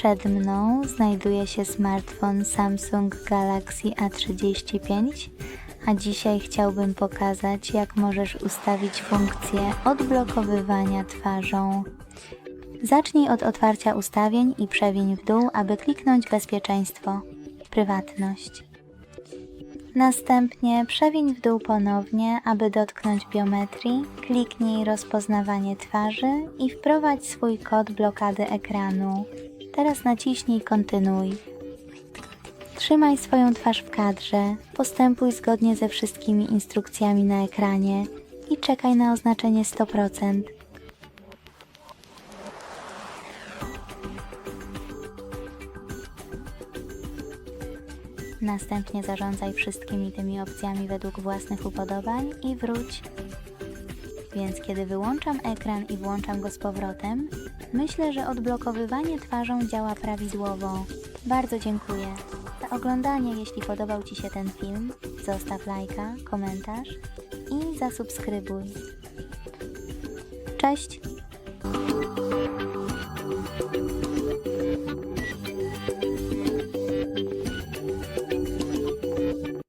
Przed mną znajduje się smartfon Samsung Galaxy A35, a dzisiaj chciałbym pokazać, jak możesz ustawić funkcję odblokowywania twarzą. Zacznij od otwarcia ustawień i przewiń w dół, aby kliknąć bezpieczeństwo, prywatność. Następnie przewiń w dół ponownie, aby dotknąć biometrii, kliknij rozpoznawanie twarzy i wprowadź swój kod blokady ekranu. Teraz naciśnij kontynuuj. Trzymaj swoją twarz w kadrze, postępuj zgodnie ze wszystkimi instrukcjami na ekranie i czekaj na oznaczenie 100%. Następnie zarządzaj wszystkimi tymi opcjami według własnych upodobań i wróć. Więc kiedy wyłączam ekran i włączam go z powrotem, myślę, że odblokowywanie twarzą działa prawidłowo. Bardzo dziękuję za oglądanie. Jeśli podobał Ci się ten film, zostaw lajka, komentarz i zasubskrybuj. Cześć!